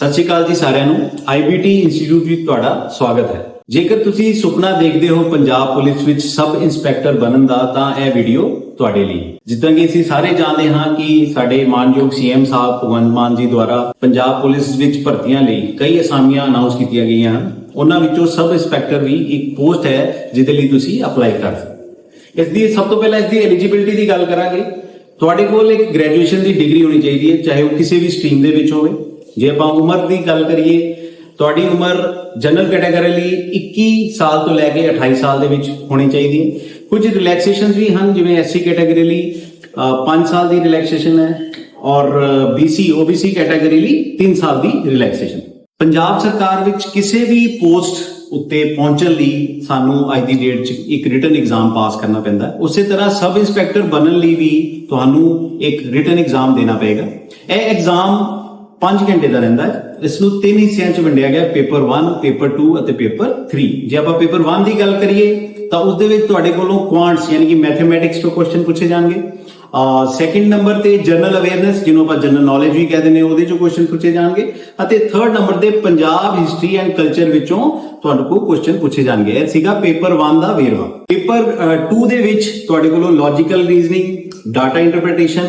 ਸਤਿ ਸ਼੍ਰੀ ਅਕਾਲ ਜੀ ਸਾਰਿਆਂ ਨੂੰ। IBT ਇੰਸਟੀਚਿਊਟ ਵਿੱਚ ਤੁਹਾਡਾ ਸਵਾਗਤ ਹੈ। ਜੇਕਰ ਤੁਸੀਂ ਸੁਪਨਾ ਦੇਖਦੇ ਹੋ ਪੰਜਾਬ ਪੁਲਿਸ ਵਿੱਚ ਸਬ ਇੰਸਪੈਕਟਰ ਬਣਨ ਦਾ, ਤਾਂ ਇਹ ਵੀਡੀਓ ਤੁਹਾਡੇ ਲਈ। ਜਿੱਦਾਂ ਕਿ ਅਸੀਂ ਸਾਰੇ ਜਾਣਦੇ ਹਾਂ ਕਿ ਸਾਡੇ ਮਾਨਯੋਗ ਸੀਐਮ ਸਾਹਿਬ ਭਗਵੰਤ ਮਾਨ ਜੀ ਦੁਆਰਾ ਪੰਜਾਬ ਪੁਲਿਸ ਵਿੱਚ ਭਰਤੀਆਂ ਲਈ ਕਈ ਅਸਾਮੀਆਂ ਅਨਾਉਂਸ ਕੀਤੀਆਂ ਗਈਆਂ ਹਨ। ਉਹਨਾਂ ਵਿੱਚੋਂ ਸਬ ਇੰਸਪੈਕਟਰ ਵੀ ਇੱਕ ਪੋਸਟ ਹੈ, ਜਿਹਦੇ ਲਈ ਤੁਸੀਂ ਅਪਲਾਈ ਕਰ ਸਕਦੇ ਇਸ ਦੀ ਸਭ ਤੋਂ ਪਹਿਲਾਂ ਇਸ ਦੀ ਐਲੀਜੀਬਿਲਟੀ ਦੀ ਗੱਲ ਕਰਾਂਗੇ। ਤੁਹਾਡੇ ਕੋਲ ਇੱਕ ਗ੍ਰੈਜੂਏਸ਼ਨ ਦੀ ਡਿਗਰੀ ਹੋਣੀ ਚਾਹੀਦੀ ਹੈ, ਚਾਹੇ ਉਹ ਕਿਸੇ ਵੀ ਸਟਰੀਮ ਦੇ ਵਿੱਚ ਹੋਵੇ। ਜੇ ਆਪਾਂ ਉਮਰ ਦੀ ਗੱਲ ਕਰੀਏ, ਤੁਹਾਡੀ ਉਮਰ ਜਨਰਲ ਕੈਟਾਗਰੀ ਲਈ 21 ਸਾਲ ਤੋਂ ਲੈ ਕੇ 28 ਸਾਲ ਦੇ ਵਿੱਚ ਹੋਣੀ ਚਾਹੀਦੀ ਹੈ। ਕੁਝ ਰਿਲੈਕਸੇਸ਼ਨਸ ਵੀ ਹਨ, ਜਿਵੇਂ ਐਸਸੀ ਕੈਟਾਗਰੀ ਲਈ 5 ਸਾਲ ਦੀ ਰਿਲੈਕਸੇਸ਼ਨ ਹੈ ਔਰ BC OBC ਕੈਟਾਗਰੀ ਲਈ 3 ਸਾਲ ਦੀ ਰਿਲੈਕਸੇਸ਼ਨ ਪੰਜਾਬ ਸਰਕਾਰ ਵਿੱਚ ਕਿਸੇ ਵੀ ਪੋਸਟ ਉੱਤੇ ਪਹੁੰਚਣ ਲਈ ਸਾਨੂੰ ਅੱਜ ਦੀ ਡੇਟ 'ਚ ਇੱਕ ਰਿਟਨ ਐਗਜ਼ਾਮ ਪਾਸ ਕਰਨਾ ਪੈਂਦਾ ਉਸੇ ਤਰ੍ਹਾਂ ਸਬ ਇੰਸਪੈਕਟਰ ਬਣਨ ਲਈ ਵੀ ਤੁਹਾਨੂੰ ਇੱਕ ਰਿਟਨ ਐਗਜ਼ਾਮ ਦੇਣਾ ਪਏਗਾ। ਇਹ ਐਗਜ਼ਾਮ 5 ਘੰਟੇ ਦਾ ਰਹਿੰਦਾ ਹੈ। ਇਸ ਨੂੰ ਤਿੰਨ ਹਿੱਸਿਆਂ 'ਚ ਵੰਡਿਆ ਗਿਆ ਪੇਪਰ 1 ਪੇਪਰ 2 ਅਤੇ ਪੇਪਰ 3 ਜੇ ਆਪਾਂ ਪੇਪਰ 1 ਦੀ ਗੱਲ ਕਰੀਏ, ਤਾਂ ਉਸ ਦੇ ਵਿੱਚ ਤੁਹਾਡੇ ਕੋਲੋਂ ਕੁਆਂਟਸ ਯਾਨੀ ਕਿ ਮੈਥਮੈਟਿਕਸ ਤੋਂ ਕੁਐਸਚਨ ਪੁੱਛੇ ਜਾਣਗੇ। ਸੈਕਿੰਡ ਨੰਬਰ ਤੇ ਜਨਰਲ ਅਵੇਅਰਨੈਸ ਜਿਹਨੂੰ ਆਪਾਂ ਜਨਰਲ ਨੌਲੇਜ ਵੀ ਕਹਿੰਦੇ ਨੇ ਉਹਦੇ ਚੋਂ ਕੁਐਸਚਨ ਪੁੱਛੇ ਜਾਣਗੇ। ਅਤੇ ਥਰਡ ਨੰਬਰ ਤੇ ਪੰਜਾਬ ਹਿਸਟਰੀ ਐਂਡ ਕਲਚਰ ਵਿੱਚੋਂ ਤੁਹਾਨੂੰ ਕੋ ਕੁਐਸਚਨ ਪੁੱਛੇ ਜਾਣਗੇ। ਇਹ ਸੀਗਾ ਪੇਪਰ 1 ਦਾ ਵੇਰਵਾ। ਪੇਪਰ 2 ਦੇ ਵਿੱਚ ਤੁਹਾਡੇ ਕੋਲੋਂ ਲੌਜੀਕਲ ਰੀਜ਼ਨਿੰਗ ਡਾਟਾ ਇੰਟਰਪ੍ਰੀਟੇਸ਼ਨ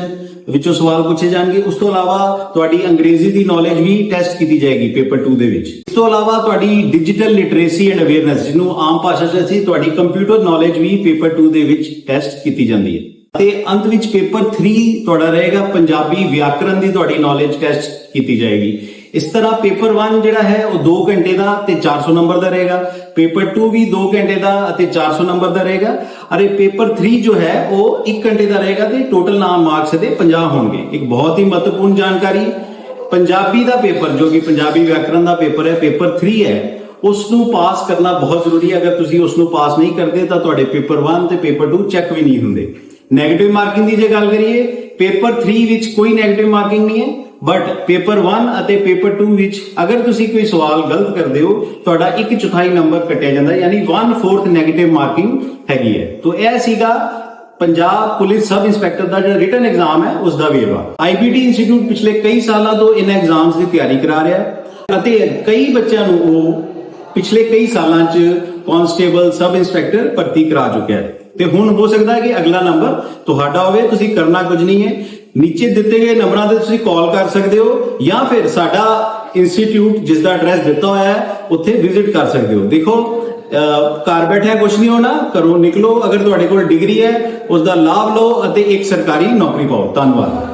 ਵਿੱਚੋਂ ਸਵਾਲ ਪੁੱਛੇ ਜਾਣਗੇ। ਉਸ ਤੋਂ ਇਲਾਵਾ ਤੁਹਾਡੀ ਅੰਗਰੇਜ਼ੀ ਦੀ ਨੌਲੇਜ ਵੀ ਟੈਸਟ ਕੀਤੀ ਜਾਏਗੀ ਪੇਪਰ 2 ਦੇ ਵਿੱਚ। ਇਸ ਤੋਂ ਇਲਾਵਾ ਤੁਹਾਡੀ ਡਿਜੀਟਲ ਲਿਟਰੇਸੀ ਐਂਡ ਅਵੇਅਰਨੈਸ ਜਿਹਨੂੰ ਆਮ ਭਾਸ਼ਾ 'ਚ ਅਸੀਂ ਤੁਹਾਡੀ ਕੰਪਿਊਟਰ ਨੌਲੇਜ ਵੀ ਪੇਪਰ 2 ਦੇ ਵਿੱਚ ਟੈਸਟ ਕੀਤੀ ਜਾਂਦੀ ਹੈ। ਤੇ ਅੰਤ ਵਿੱਚ ਪੇਪਰ 3 ਤੁਹਾਡਾ ਰਹੇਗਾ ਪੰਜਾਬੀ ਵਿਆਕਰਣ ਦੀ ਤੁਹਾਡੀ ਨੌਲੇਜ ਟੈਸਟ ਕੀਤੀ ਜਾਏਗੀ। ਇਸ ਤਰ੍ਹਾਂ ਪੇਪਰ 1 ਜਿਹੜਾ ਹੈ ਉਹ 2 ਘੰਟੇ ਦਾ ਤੇ 400 ਨੰਬਰ ਦਾ ਰਹੇਗਾ। ਪੇਪਰ 2 ਵੀ 2 ਘੰਟੇ ਦਾ ਅਤੇ 400 ਨੰਬਰ ਦਾ ਰਹੇਗਾ। ਅਰੇ ਪੇਪਰ 3 ਜੋ ਹੈ ਉਹ 1 ਘੰਟੇ ਦਾ ਰਹੇਗਾ ਤੇ ਟੋਟਲ ਨਾਮ ਮਾਰਕਸ ਦੇ 50 ਹੋਣਗੇ। ਇੱਕ ਬਹੁਤ ਹੀ ਮਹੱਤਵਪੂਰਨ ਜਾਣਕਾਰੀ। ਪੰਜਾਬੀ ਦਾ ਪੇਪਰ ਜੋ ਕਿ ਪੰਜਾਬੀ ਵਿਆਕਰਣ ਦਾ ਪੇਪਰ ਹੈ, ਪੇਪਰ 3 ਹੈ ਉਸ ਨੂੰ ਪਾਸ ਕਰਨਾ ਬਹੁਤ ਜ਼ਰੂਰੀ ਹੈ। ਅਗਰ ਤੁਸੀਂ ਉਸ ਨੂੰ ਪਾਸ ਨਹੀਂ ਕਰਦੇ ਤਾਂ ਤੁਹਾਡੇ ਪੇਪਰ 1 ਤੇ ਪੇਪਰ 2 ਚੈੱਕ ਵੀ ਨਹੀਂ ਹੁੰਦੇ। 네ਗੇਟਿਵ ਮਾਰਕਿੰਗ ਦੀ ਜੇ ਗੱਲ ਕਰੀਏ, ਪੇਪਰ 3 ਵਿੱਚ ਕੋਈ 네ਗੇਟਿਵ ਮਾਰਕਿੰਗ ਨਹੀਂ ਹੈ। ਬਟ ਪੇਪਰ 1 ਅਤੇ ਪੇਪਰ 2 ਵਿੱਚ ਅਗਰ ਤੁਸੀਂ ਕੋਈ ਸਵਾਲ ਗਲਤ ਕਰਦੇ ਹੋ, ਤੁਹਾਡਾ 1 ਚੌਥਾਈ ਨੰਬਰ ਕੱਟਿਆ ਜਾਂਦਾ, ਯਾਨੀ 1/4 ਨੈਗੇਟਿਵ ਮਾਰਕਿੰਗ ਹੈਗੀ ਹੈ। ਤੋਂ ਇਹ ਸੀਗਾ ਪੰਜਾਬ ਪੁਲਿਸ ਸਬ ਇੰਸਪੈਕਟਰ ਦਾ ਜਿਹੜਾ ਰਿਟਨ ਐਗਜ਼ਾਮ ਹੈ, ਉਸ ਦਾ ਵੇਰਵਾ IBT ਇੰਸਟੀਚਿਊਟ ਪਿਛਲੇ ਕਈ ਸਾਲਾਂ ਤੋਂ ਇਹਨਾਂ ਐਗਜ਼ਾਮਸ ਦੀ ਤਿਆਰੀ ਕਰਾ ਰਿਹਾ ਹੈ ਅਤੇ ਕਈ ਬੱਚਿਆਂ ਨੂੰ ਉਹ ਪਿਛਲੇ ਕਈ ਸਾਲਾਂ 'ਚ ਕਾਂਸਟੇਬਲ ਸਬ ਇੰਸਪੈਕਟਰ ਭਰਤੀ ਕਰਾ ਚੁੱਕਿਆ ਹੈ। ਤੇ ਹੁਣ ਹੋ ਸਕਦਾ ਹੈ ਕਿ ਅਗਲਾ ਨੰਬਰ ਤੁਹਾਡਾ ਹੋਵੇ, ਤੁਸੀਂ ਕਰਨਾ ਕੁਝ ਨਹੀਂ ਹੈ। ਨੀਚੇ ਦਿੱਤੇ ਗਏ ਨੰਬਰਾਂ ਤੇ ਤੁਸੀਂ ਕਾਲ ਕਰ ਸਕਦੇ ਹੋ ਜਾਂ ਫਿਰ ਸਾਡਾ ਇੰਸਟੀਚਿਊਟ ਜਿਸ ਦਾ ਐਡਰੈਸ ਦਿੱਤਾ ਹੋਇਆ ਹੈ, ਉੱਥੇ ਵਿਜ਼ਿਟ ਕਰ ਸਕਦੇ ਹੋ। ਦੇਖੋ ਘਰ ਬੈਠਿਆਂ ਕੁਝ ਨਹੀਂ ਹੋਣਾ, ਘਰੋਂ ਨਿਕਲੋ, ਅਗਰ ਤੁਹਾਡੇ ਕੋਲ ਡਿਗਰੀ ਹੈ ਉਸ ਦਾ ਲਾਭ ਲਓ ਅਤੇ ਇੱਕ ਸਰਕਾਰੀ ਨੌਕਰੀ ਪਾਓ। ਧੰਨਵਾਦ।